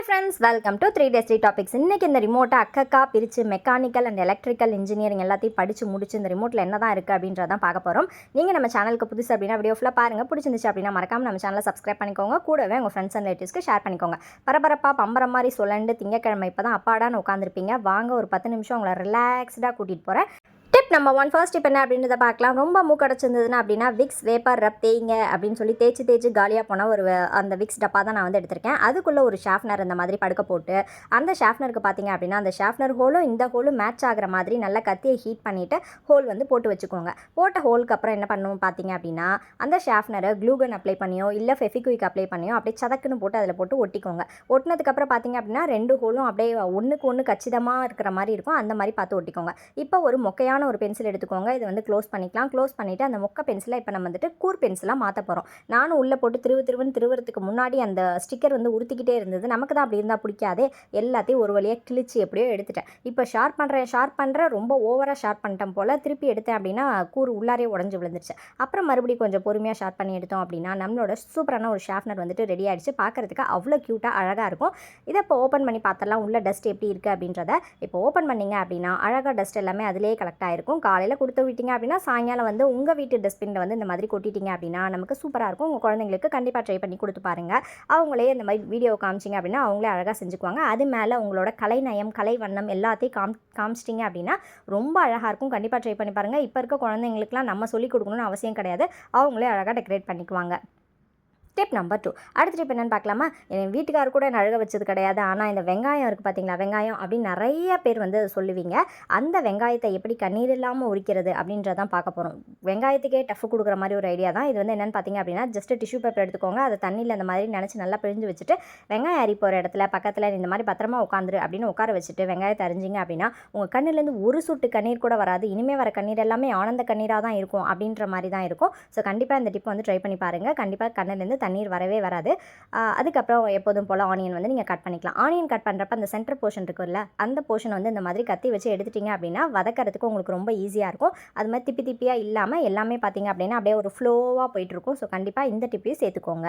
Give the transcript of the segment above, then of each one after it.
Hi friends welcome to three days three topics இன்றைக்கி இந்த ரிமோட்டை அக்கக்கா பிரித்து மெக்கானிக்கல் அண்ட் எலக்ட்ரிக்கல் இன்ஜினியரிங் எல்லாத்தையும் படித்து முடிச்சு இந்த ரிமோட்டில் என்ன தான் இருக்குது அப்படின்றதான் பார்க்க போகிறோம் நீங்கள் நம்ம சேனலுக்கு புதுசு அப்படின்னா வீடியோ ஃபுல்லாக பாருங்கள் பிடிச்சிருந்துச்சு அப்படின்னா மறக்காம நம்ம சேனலை சப்ஸ்கிரைப் பண்ணிக்கோங்க. கூடவே உங்கள் ஃப்ரெண்ட்ஸ் அண்ட் ரிலேட்டிவ்ஸ்க்கு ஷேர் பண்ணிக்கோங்க. பரபரப்பாக பம்பர மாதிரி சொல்லண்டு திங்கக்கிழமை இப்போ தான் அப்பாடான்னு உட்காந்துருப்பீங்க வாங்க ஒரு பத்து நிமிஷம் உங்களை ரிலாக்ஸ்டாக கூட்டிகிட்டு போகிறேன் tip number one first tip என்ன அப்படின்றத பார்க்கலாம். ரொம்ப மூக்கடைச்சிருந்ததுன்னா அப்படின்னா விக்ஸ் வேப்பர் ரப் தேய்ங்க அப்படின்னு சொல்லி தேய்ச்சி தேய்ச்சி காலியாக போன ஒரு அந்த விக்ஸ் டப்பா தான் நான் வந்து எடுத்திருக்கேன். அதுக்குள்ளே ஒரு ஷாஃப்னர் இந்த மாதிரி படுக்க போட்டு அந்த ஷாஃப்னருக்கு பார்த்தீங்க அப்படின்னா அந்த ஷாஃப்னர் ஹோலும் இந்த ஹோலும் மேட்ச் ஆகிற மாதிரி நல்லா கத்தியை ஹீட் பண்ணிவிட்டு ஹோல் வந்து போட்டு வச்சுக்கோங்க. போட்ட ஹோலுக்கு அப்புறம் என்ன பண்ணுவோம் பார்த்தீங்க அப்படின்னா அந்த ஷாஃப்னரை க்ளூகன் அப்ளை பண்ணியோ இல்லை ஃபெஃபிக்விக் அப்ளை பண்ணியோ அப்படியே சதக்குன்னு போட்டு அதில் போட்டு ஒட்டிக்கோங்க. ஒட்டினதுக்கப்புறம் பார்த்தீங்க அப்படின்னா ரெண்டு ஹோலும் அப்படியே ஒன்றுக்கு ஒன்று கச்சிதமாக இருக்கிற மாதிரி இருக்கும். அந்த மாதிரி பார்த்து ஒட்டிக்கோங்க. இப்போ ஒரு மொக்கையான ஒரு பென்சில் எடுத்துக்கோங்க. இது வந்து க்ளோஸ் பண்ணிக்கலாம். க்ளோஸ் பண்ணிவிட்டு அந்த மொக்க பென்சிலை இப்போ நம்ம வந்துட்டு கூர் பென்சிலாக மாற்ற போகிறோம் நானும் உள்ளே போட்டு திருவு திருவுன்னு திருவுறதுக்கு முன்னாடி அந்த ஸ்டிக்கர் வந்து உறுத்திக்கிட்டே இருந்தது. நமக்கு தான் அப்படி இருந்தால் பிடிக்காதே. எல்லாத்தையும் ஒரு வழியாக கிழிச்சு எப்படியோ எடுத்துட்டேன். இப்போ ஷார்ப் பண்ணுறேன் ஷார்ப் பண்ணுறேன் ரொம்ப ஓவராக ஷார்ப் பண்ணிட்டேன் போல். திருப்பி எடுத்தேன் அப்படின்னா கூர் உள்ளாரே உடஞ்சி விழுந்துருச்சு. அப்புறம் மறுபடியும் கொஞ்சம் பொறுமையாக ஷார்ப் பண்ணி எடுத்தோம் அப்படின்னா நம்மளோட சூப்பரான ஒரு ஷார்ப்னர் வந்துட்டு ரெடி ஆகிடுச்சு பார்க்குறதுக்கு அவ்வளோ க்யூட்டாக அழகாக இருக்கும். இதை இப்போ ஓப்பன் பண்ணி பார்த்தலாம் உள்ள டஸ்ட் எப்படி இருக்குது அப்படின்றத இப்போ ஓப்பன் பண்ணீங்க அப்படின்னா அழகாக டஸ்ட் எல்லாமே அதிலே கலெக்ட் இருக்கும். காலையில் கொடுத்து விட்டீங்க அப்படின்னா சாயங்காலம் வந்து உங்கள் வீட்டு டஸ்ட்பினில் வந்து இந்த மாதிரி கொட்டிட்டீங்க அப்படின்னா நமக்கு சூப்பராக இருக்கும். உங்கள் குழந்தைங்களுக்கு கண்டிப்பாக ட்ரை பண்ணி கொடுத்து பாருங்கள் அவங்களே இந்த மாதிரி வீடியோ காமிச்சிங்க அப்படின்னா அவங்களே அழகாக செஞ்சுக்குவாங்க. அது மேலே உங்களோட கலைநயம் கலை வண்ணம் எல்லாத்தையும் காம் காமிச்சிட்டிங்க அப்படின்னா ரொம்ப அழகாக இருக்கும். கண்டிப்பாக ட்ரை பண்ணி பாருங்கள் இப்போ இருக்க குழந்தைங்களுக்குலாம் நம்ம சொல்லிக் கொடுக்கணும்னு அவசியம் கிடையாது. அவங்களே அழகாக டெக்கரேட் பண்ணிக்குவாங்க. ஸ்டெப் நம்பர் டூ அடுத்த ஸ்டெப் என்னென்னு பார்க்கலாமா? என் வீட்டுக்கார் கூட என்ன அழுக வச்சது கிடையாது. ஆனால் இந்த வெங்காயம் இருக்குது பார்த்தீங்களா வெங்காயம் அப்படின்னு நிறைய பேர் வந்து சொல்லுவீங்க. அந்த வெங்காயத்தை எப்படி கண்ணீர் இல்லாமல் உரிக்கிறது அப்படின்றதான் பார்க்க போகிறோம் வெங்காயத்துக்கே டஃப் கொடுக்குற மாதிரி ஒரு ஐடியா தான். இது வந்து என்னென்னு பார்த்தீங்க அப்படின்னா ஜஸ்ட் டிஷ்யூ பேப்பர் எடுத்துக்கோங்க. அதை தண்ணியில் அந்த மாதிரி நினச்சி நல்லா பிழிஞ்சு வச்சுட்டு வெங்காயம் அரி போகிற இடத்துல பக்கத்தில் இந்த மாதிரி பத்திரமா உட்காந்துரு அப்படின்னு உட்கார வச்சுட்டு வெங்காயத்தை அரிஞ்சிங்க அப்படின்னா உங்கள் கண்ணுலேருந்து ஒரு சொட்டு கண்ணீர் கூட வராது. இனிமேல் வர கண்ணீர் எல்லாமே ஆனந்த கண்ணீராக தான் இருக்கும் அப்படின்ற மாதிரி தான் இருக்கும். ஸோ கண்டிப்பாக இந்த டிப் வந்து ட்ரை பண்ணி பாருங்கள் கண்டிப்பாக கண்ணுலேருந்து தண்ணீர் வரவே வராது. அதுக்கப்புறம் எப்போதும் போல் ஆனியன் வந்து நீங்கள் கட் பண்ணிக்கலாம். ஆனியன் கட் பண்ணுறப்ப அந்த சென்டர் போர்ஷன் இருக்குல்ல அந்த போர்ஷன் வந்து இந்த மாதிரி கத்தி வச்சு எடுத்துட்டீங்க அப்படின்னா வதக்கிறதுக்கு உங்களுக்கு ரொம்ப ஈஸியாக இருக்கும். அது மாதிரி திப்பி திப்பியாக இல்லாமல் எல்லாமே பார்த்தீங்க அப்படின்னா அப்படியே ஒரு ஃப்ளோவாக போயிட்டுருக்கும் ஸோ கண்டிப்பாக இந்த டிப்பையும் சேர்த்துக்கோங்க.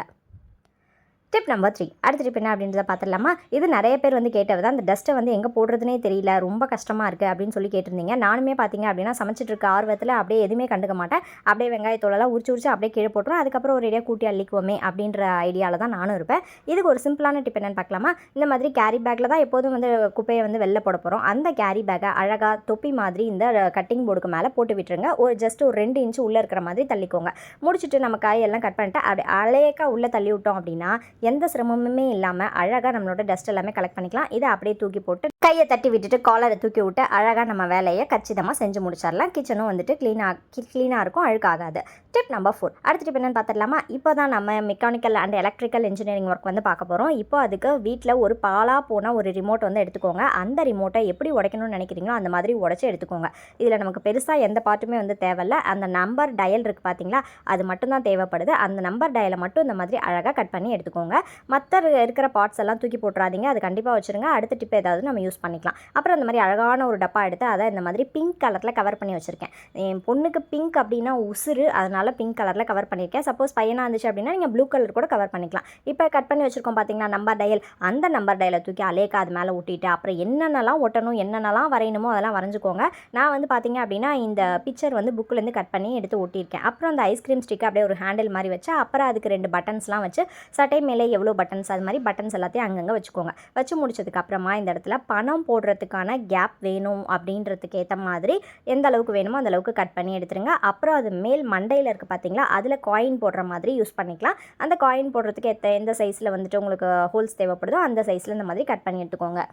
டிப் நம்பர் த்ரீ அடுத்த டிப் என்ன அப்படின்றத பார்த்துடலாமா? இது நிறைய பேர் வந்து கேட்டது அந்த டஸ்ட்டை வந்து எங்கே போடுறதுனே தெரியல. ரொம்ப கஷ்டமாக இருக்குது அப்படின்னு சொல்லி கேட்டிருந்தீங்க. நானுமே பார்த்தீங்க அப்படின்னா சமைச்சிட்டு இருக்க ஆர்வத்தில் அப்படியே எதுவுமே கண்டுக்க மாட்டேன். அப்படியே வெங்காயத்தோலெல்லாம் உரிச்சு உரிச்சு அப்படியே கீழே போட்டுரும் அதுக்கப்புறம் ஒரு ரெடியாக கூட்டி அள்ளிக்குவோமே அப்படின்ற ஐடியாவில் தான் நானும் இருப்பேன். இதுக்கு ஒரு சிம்பிளான டிப் என்னென்னு பார்க்கலாமா? இந்த மாதிரி கேரி பேக்கில் தான் எப்போதும் வந்து குப்பையை வந்து வெளில போட போகிறோம் அந்த கேரி பேக்கை அழகாக தொப்பி மாதிரி இந்த கட்டிங் போர்டுக்கு மேலே போட்டு விட்டுருங்க. ஒரு ஜஸ்ட் ஒரு ரெண்டு இன்ச்சு உள்ளே இருக்கிற மாதிரி தள்ளிக்கோங்க. முடிச்சுட்டு நம்ம காயெல்லாம் கட் பண்ணிட்டு அப்படி அலையக்கா உள்ளே தள்ளி விட்டோம் அப்படின்னா எந்த சிரமமுமே இல்லாமல் அழகாக நம்மளோட டஸ்ட் எல்லாமே கலெக்ட் பண்ணிக்கலாம். இதை அப்படியே தூக்கி போட்டு கையை தட்டி விட்டுட்டு காலரை தூக்கி விட்டு அழகாக நம்ம வேலையை கச்சிதமாக செஞ்சு முடிச்சிடலாம். கிச்சனும் வந்துட்டு க்ளீனாக க்ளீனாக இருக்கும் அழுக்காகாது. டிப் நம்பர் ஃபோர் அடுத்த டிப் என்னன்னு பார்த்துடலாமா இப்போ தான் நம்ம mechanical and electrical engineering work வந்து பார்க்க போகிறோம் இப்போ அதுக்கு வீட்டில் ஒரு பாலாக போன ஒரு ரிமோட் வந்து எடுத்துக்கோங்க. அந்த ரிமோட்டை எப்படி உடைக்கணும்னு நினைக்கிறீங்களோ அந்த மாதிரி உடச்சி எடுத்துக்கோங்க. இதில் நமக்கு பெருசாக எந்த பாட்டுமே வந்து தேவையில்ல. அந்த நம்பர் டயல் இருக்குது பார்த்தீங்களா அது மட்டும்தான் தேவைப்படுது. அந்த நம்பர் டயலை மட்டும் இந்த மாதிரி அழகாக கட் பண்ணி எடுத்துக்கோங்க. மற்ற இருக்கிற பார்ட்ஸ் எல்லாம் தூக்கி போட்டுறாதீங்க. அது கண்டிப்பாக வச்சுருங்க. அடுத்த டிப் ஏதாவது நம்ம யூஸ் பண்ணிக்கலாம். அப்புறம் இந்த மாதிரி அழகான ஒரு டப்பா எடுத்து அதை இந்த மாதிரி பிங்க் கலரில் கவர் பண்ணி வச்சுருக்கேன். என் பொண்ணுக்கு பிங்க் அப்படின்னா உசுறு. அதனால் பிங்க் கலரில் கவர் பண்ணியிருக்கேன் சப்போஸ் பையனாக இருந்துச்சு அப்படின்னா நீங்கள் ப்ளூ கலர் கூட கவர் பண்ணிக்கலாம். இப்போ கட் பண்ணி வச்சுருக்கோம் பார்த்தீங்கன்னா நம்பர் டயல் அந்த நம்பர் டயலை தூக்கி அலேக்கா அது மேலே ஒட்டிட்டு அப்புறம் என்னென்னலாம் ஒட்டணும் என்னென்னலாம் வரையணுமோ அதெல்லாம் வரைஞ்சிக்கோங்க. நான் வந்து பார்த்தீங்க அப்படின்னா இந்த பிக்சர் வந்து புக்கிலேருந்து கட் பண்ணி எடுத்து ஒட்டியிருக்கேன் அப்புறம் அந்த ஐஸ்கிரீம் ஸ்டிக்கை அப்படியே ஒரு ஹேண்டில் மாதிரி வச்சு அப்புறம் அதுக்கு ரெண்டு பட்டன்ஸ்லாம் வச்சு சட்டை மேலே எவ்வளோ பட்டன்ஸ் அது மாதிரி பட்டன்ஸ் எல்லாத்தையும் அங்கங்கே வச்சுக்கோங்க. வச்சு முடிச்சதுக்கு அப்புறமா இந்த இடத்துல பணம் போடுறதுக்கான கேப் வேணும் அப்படின்றதுக்கு ஏற்ற மாதிரி எந்த அளவுக்கு வேணுமோ அந்த அளவுக்கு கட் பண்ணி எடுத்துருங்க. அப்புறம் அது மேல் மண்டையில் இருக்குது பார்த்தீங்களா அதில் காயின் போடுற மாதிரி யூஸ் பண்ணிக்கலாம். அந்த காயின் போடுறதுக்கு எத்த எந்த சைஸில் வந்துட்டு உங்களுக்கு ஹோல்ஸ் தேவைப்படுதோ அந்த சைஸில் இந்த மாதிரி கட் பண்ணி எடுத்துக்கோங்க.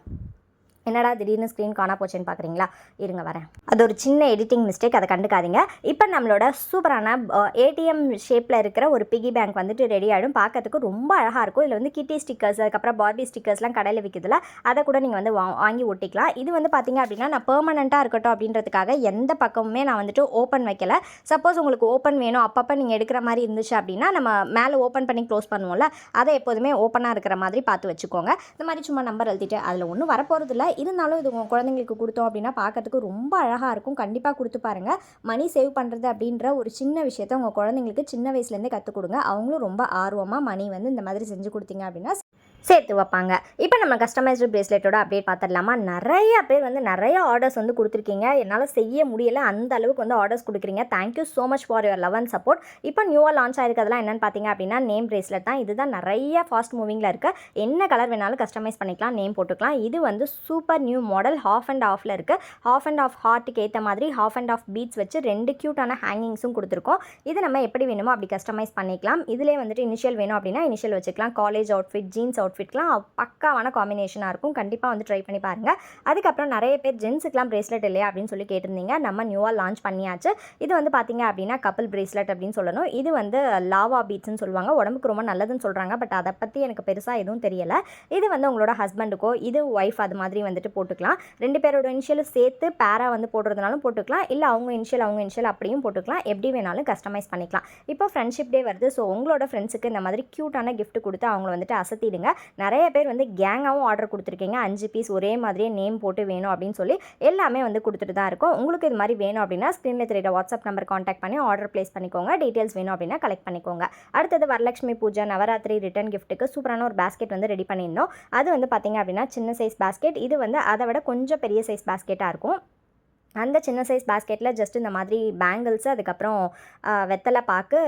என்னடா திடீர்னு ஸ்க்ரீன் காணா போச்சுன்னு பார்க்குறீங்களா இருங்க வரேன். அது ஒரு சின்ன எடிட்டிங் மிஸ்டேக் அதை கண்டுக்காதீங்க. இப்போ நம்மளோட சூப்பரான ஏடிஎம் ஷேப்பில் இருக்கிற ஒரு பிகி பேங்க் வந்துட்டு ரெடி ஆகிடும் பார்க்கறதுக்கு ரொம்ப அழகாக இருக்கும். இதில் வந்து கிட்டி ஸ்டிக்கர்ஸ் அதுக்கப்புறம் பார்பி ஸ்டிக்கர்ஸ்லாம் கடையில் விற்கிறதுல அதை கூட நீங்கள் வந்து வா- வாங்கி ஒட்டிக்கலாம். இது வந்து பார்த்தீங்க அப்படின்னா நான் பெர்மனண்ட்டாக இருக்கட்டும் அப்படின்றதுக்காக எந்த பக்கமுமே நான் வந்துட்டு ஓப்பன் வைக்கல. சப்போஸ் உங்களுக்கு ஓப்பன் வேணும் அப்பப்போ நீங்கள் எடுக்கிற மாதிரி இருந்துச்சு அப்படின்னா நம்ம மேலே ஓப்பன் பண்ணி க்ளோஸ் பண்ணுவோம்ல அதை எப்போதுமே ஓப்பனாக இருக்கிற மாதிரி பார்த்து வச்சுக்கோங்க. இந்த மாதிரி சும்மா நம்பர் எழுதிட்டு அதில் ஒன்றும் வரப்போகிறது இல்லை இருந்தாலும் இது உங்கள் குழந்தைங்களுக்கு கொடுத்தோம் அப்படின்னா பார்க்கறதுக்கு ரொம்ப அழகாக இருக்கும். கண்டிப்பாக கொடுத்து பாருங்கள் மணி சேவ் பண்ணுறது அப்படின்ற ஒரு சின்ன விஷயத்த உங்கள் குழந்தைங்களுக்கு சின்ன வயசுலேருந்தே கற்றுக் கொடுங்க. அவங்களும் ரொம்ப ஆர்வமாக மணி வந்து இந்த மாதிரி செஞ்சு கொடுத்தீங்க அப்படின்னா சேர்த்து வைப்பாங்க. இப்போ நம்ம கஸ்டமைஸ்டு பிரேஸ்லெட்டோட அப்டேட் பார்த்துடலாமா? நிறைய பேர் வந்து நிறைய ஆர்டர்ஸ் வந்து கொடுத்துருக்கீங்க. என்னால் செய்ய முடியல. அந்த அளவுக்கு வந்து ஆர்டர்ஸ் கொடுக்குறீங்க. Thank you so much for your love and support இப்போ நியூவாக லான்ச் ஆயிருக்கிறதுலாம் என்னென்னு பார்த்தீங்க அப்படின்னா நேம் பிரேஸ்லெட் தான். இதுதான் நிறைய ஃபாஸ்ட் மூவிங்கில் இருக்க. என்ன கலர் வேணாலும் கஸ்டமைஸ் பண்ணிக்கலாம் நேம் போட்டுக்கலாம். இது வந்து super new model half and ஆஃபில் இருக்குது ஹாஃப் அண்ட் ஆஃப் ஹார்ட்டுக்கு ஏற்ற மாதிரி ஹாஃப் அண்ட் ஆஃப் பீட்ஸ் வச்சு ரெண்டு க்யூட்டான ஹேங்கிங்ஸும் கொடுத்துருக்கோம். இது நம்ம எப்படி வேணுமோ அப்படி கஸ்டமைஸ் பண்ணிக்கலாம். இதிலே வந்துட்டு இனிஷியல் வேணும் அப்படின்னா இனிஷியல் வச்சுக்கலாம். காலேஜ் அவுட்ஃபிட் ஜீன்ஸ் அவுட் அவுட்ஃபிட்லாம் பக்காவான காம்பினேஷனாக இருக்கும். கண்டிப்பாக வந்து ட்ரை பண்ணி பாருங்கள் அதுக்கப்புறம் நிறைய பேர் ஜென்ஸுக்குலாம் பிரேஸ்லெட் இல்லையா அப்படின்னு சொல்லி கேட்டிருந்தீங்க. நம்ம நியூவாக லான்ச் பண்ணியாச்சு. இது வந்து பார்த்தீங்க அப்படின்னா கப்பல் பிரேஸ்லெட் அப்படின்னு சொல்லணும். இது வந்து லாவா பீட்ஸ்னு சொல்லுவாங்க. உடம்புக்கு ரொம்ப நல்லதுன்னு சொல்கிறாங்க பட் அதை பற்றி எனக்கு பெருசாக எதுவும் தெரியலை. இது வந்து உங்களோட ஹஸ்பண்டுக்கோ இது ஒய்ஃப் அது மாதிரி வந்துட்டு போட்டுக்கலாம். ரெண்டு பேரோட இனிஷியலும் சேர்த்து பேரா வந்து போடுறதுனாலும் போட்டுக்கலாம். இல்லை அவங்க இனிஷியல் அவங்க இனிஷியல் அப்படியும் போட்டுக்கலாம். எப்படி வேணாலும் கஸ்டமைஸ் பண்ணிக்கலாம். இப்போ ஃப்ரெண்ட்ஷிப் டே வருது. ஸோ உங்களோட ஃப்ரெண்ட்ஸுக்கு இந்த மாதிரி க்யூட்டான கிஃப்ட் கொடுத்து அவங்கள வந்துட்டு அசத்திடுங்க. நிறைய பேர் வந்து கேங்காகவும் ஆர்டர் கொடுத்துருக்கீங்க. அஞ்சு பீஸ் ஒரே மாதிரியே நேம் போட்டு வேணும் அப்படின்னு சொல்லி எல்லாமே வந்து கொடுத்துட்டு தான் இருக்கும். உங்களுக்கு இது மாதிரி வேணும் அப்படின்னா ஸ்க்ரீனில் தெரியுற வாட்ஸ்அப் நம்பர் காண்டாக்ட் பண்ணி ஆர்டர் ப்ளேஸ் பண்ணிக்கோங்க. டீட்டெயில்ஸ் வேணும் அப்படின்னா கலெக்ட் பண்ணிக்கோங்க. அடுத்தது வரலட்சுமி பூஜை நவராத்திரி ரிட்டர்ன் கிஃப்ட்டுக்கு சூப்பரான ஒரு பேஸ்கெட் வந்து ரெடி பண்ணியிருந்தோம். அது வந்து பார்த்திங்க அப்படின்னா சின்ன சைஸ் பேஸ்கெட் இது வந்து அதை விட கொஞ்சம் பெரிய சைஸ் பேஸ்கெட்டாக இருக்கும். அந்த சின்ன சைஸ் பேஸ்கெட்டில் ஜஸ்ட் இந்த மாதிரி பேங்கிள்ஸ் அதுக்கப்புறம் வெத்தலை பாக்கு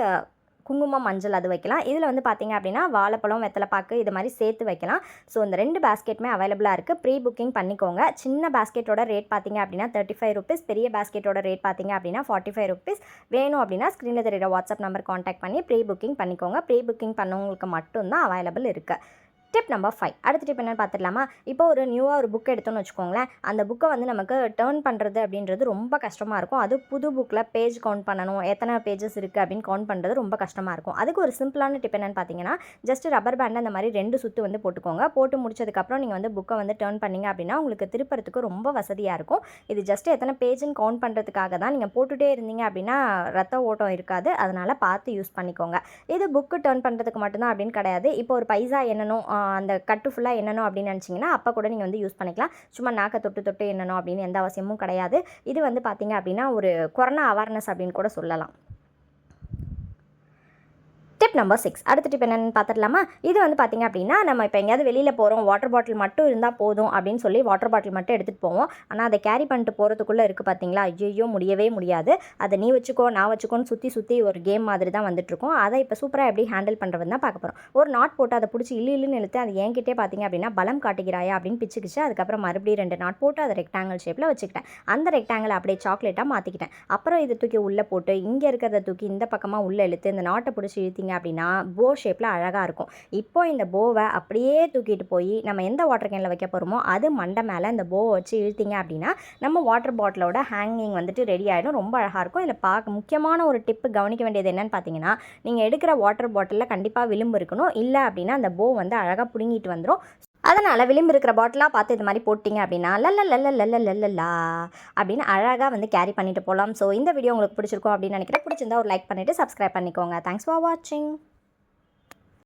குங்குமம் மஞ்சள் அது வைக்கலாம். இதில் வந்து பார்த்தீங்க அப்படின்னா வாழைப்பழம் வெத்தலைப்பாக்கு இது மாதிரி சேர்த்து வைக்கலாம். ஸோ இந்த ரெண்டு பேஸ்கெட்டுமே அவைலபிளாக இருக்குது ப்ரீ புக்கிங் பண்ணிக்கோங்க. சின்ன பேஸ்கெட்டோட ரேட் பார்த்தீங்க அப்படின்னா தேர்ட்டி ஃபைவ் ருபீஸ் பெரிய பேஸ்கெட்டோட ரேட் பார்த்தீங்க அப்படின்னா ஃபார்ட்டி ஃபைவ் ருபீஸ் வேணும் அப்படின்னா ஸ்க்ரீனில் தெரியுற வாட்ஸ்அப் நம்பர் காண்டாக்ட் பண்ணி ப்ரீ புக்கிங் பண்ணிக்கோங்க. ப்ரீ புக்கிங் பண்ணவங்களுக்கு மட்டும்தான் அவைலபிள் இருக்குது டிப் நம்பர் ஃபைவ் அடுத்த டிப் என்னன்னு பார்த்துடலாமா? இப்போ ஒரு நியூவாக ஒரு புக் எடுத்தோம்னு வச்சுக்கோங்களேன். அந்த புக்கை வந்து நமக்கு டேர்ன் பண்ணுறது அப்படின்றது ரொம்ப கஷ்டமாக இருக்கும். அது புது புக்கில் பேஜ் கவுண்ட் பண்ணணும். எத்தனை பேஜஸ் இருக்குது அப்படின்னு கவுண்ட் பண்ணுறது ரொம்ப கஷ்டமாக இருக்கும். அதுக்கு ஒரு சிம்பிளான டிப் என்னென்னு பார்த்தீங்கன்னா ஜஸ்ட் ரப்பர் பேண்ட் அந்த மாதிரி ரெண்டு சுற்று வந்து போட்டுக்கோங்க. போட்டு முடிச்சதுக்கப்புறம் நீங்கள் வந்து புக்கை வந்து டேர்ன் பண்ணீங்க அப்படின்னா உங்களுக்கு திருப்பறதுக்கு ரொம்ப வசதியாக இருக்கும். இது ஜஸ்ட் எத்தனை பேஜுன்னு கவுண்ட் பண்ணுறதுக்காக தான் நீங்கள் போட்டுகிட்டே இருந்தீங்க அப்படின்னா ரத்த ஓட்டம் இருக்காது. அதனால் பார்த்து யூஸ் பண்ணிக்கோங்க. இது புக்கு டேர்ன் பண்ணுறதுக்கு மட்டும்தான் அப்படின்னு கிடையாது. இப்போ ஒரு பைசா எண்ணணும் அந்த கட்டு ஃபுல்லாக எண்ணணும் அப்படின்னு நினச்சிங்கன்னா அப்போ கூட நீங்கள் வந்து யூஸ் பண்ணிக்கலாம். சும்மா நாக்கை தொட்டு தொட்டு எண்ணணும் அப்படின்னு எந்த அவசியமும் கிடையாது. இது வந்து பார்த்திங்க அப்படின்னா ஒரு கொரோனா அவேர்னஸ் அப்படின்னு கூட சொல்லலாம். டிப் நம்பர் சிக்ஸ் அடுத்த டிப் என்னென்னு பார்த்துடலாமா? இது வந்து பார்த்தீங்க அப்படின்னா நம்ம இப்போ எங்கேயாவது வெளியில் போகிறோம் வாட்டர் பாட்டில் மட்டும் இருந்தால் போதும் அப்படின்னு சொல்லி வாட்டர் பாட்டில் மட்டும் எடுத்துகிட்டு போவோம். ஆனால் அதை கேரி பண்ணிட்டு போகிறதுக்குள்ளே இருக்குது பார்த்தீங்களா? ஐயோ முடியவே முடியாது. அதை நீ வச்சுக்கோ நான் வச்சுக்கோன்னு சுற்றி சுற்றி ஒரு கேம் மாதிரி தான் வந்துட்டுருக்கோம் அதை இப்போ சூப்பராக எப்படி ஹேண்டில் பண்ணுறதுன்னு தான் பார்க்க போகிறோம் ஒரு நாட் போட்டு அதை பிடிச்சி இல்லு இல்லுன்னு இழுத்து அது என்கிட்டே பார்த்தீங்க அப்படின்னா பலம் காட்டுகிறாயா அப்படின்னு பிச்சுக்கிச்சு. அதுக்கப்புறம் மறுபடியும் ரெண்டு நாட் போட்டு அதை ரெக்டாங்கிள் ஷேப்பில் வச்சுக்கிட்டேன். அந்த ரெக்டாங்கிள் அப்படியே சாக்லேட்டாக மாற்றிக்கிட்டேன் அப்புறம் இதை தூக்கி உள்ளே போட்டு இங்கே இருக்கிறத தூக்கி இந்த பக்கமாக உள்ளே இழுத்து இந்த நாட்டை பிடிச்சி இழுத்திங்க அப்படின்னா போ ஷேப்பில் அழகாக இருக்கும். இப்போ இந்த போவை அப்படியே தூக்கிட்டு போய் நம்ம எந்த வாட்டர் கேனில் வைக்க போகிறோமோ அது மண்டை மேலே இந்த போவை வச்சு இழுத்தீங்க அப்படின்னா நம்ம வாட்டர் பாட்டிலோட ஹேங்கிங் வந்துட்டு ரெடி ஆகிடும் ரொம்ப அழகாக இருக்கும். இதில் பார்க்க முக்கியமான ஒரு டிப்பு கவனிக்க வேண்டியது என்னென்னு பார்த்தீங்கன்னா நீங்கள் எடுக்கிற வாட்டர் பாட்டிலில் கண்டிப்பாக விளிம்பு இருக்கணும். இல்லை அப்படின்னா அந்த போ வந்து அழகாக பிடுங்கிட்டு வந்துடும் அதனால் விளிம்பு இருக்கிற பாட்டிலாக பார்த்து இது மாதிரி போட்டிங்க அப்படின்னா லல்ல லல்ல லல்ல லல்லலா அப்படின்னு அழகாக வந்து கேரி பண்ணிட்டு போகலாம். ஸோ இந்த வீடியோ உங்களுக்கு பிடிச்சிருக்கும் அப்படின்னு நினைக்கிறேன். பிடிச்சிருந்தா ஒரு லைக் பண்ணிவிட்டு சப்ஸ்கிரைப் பண்ணிக்கோங்க. தேங்க்ஸ் ஃபார் வாட்சிங்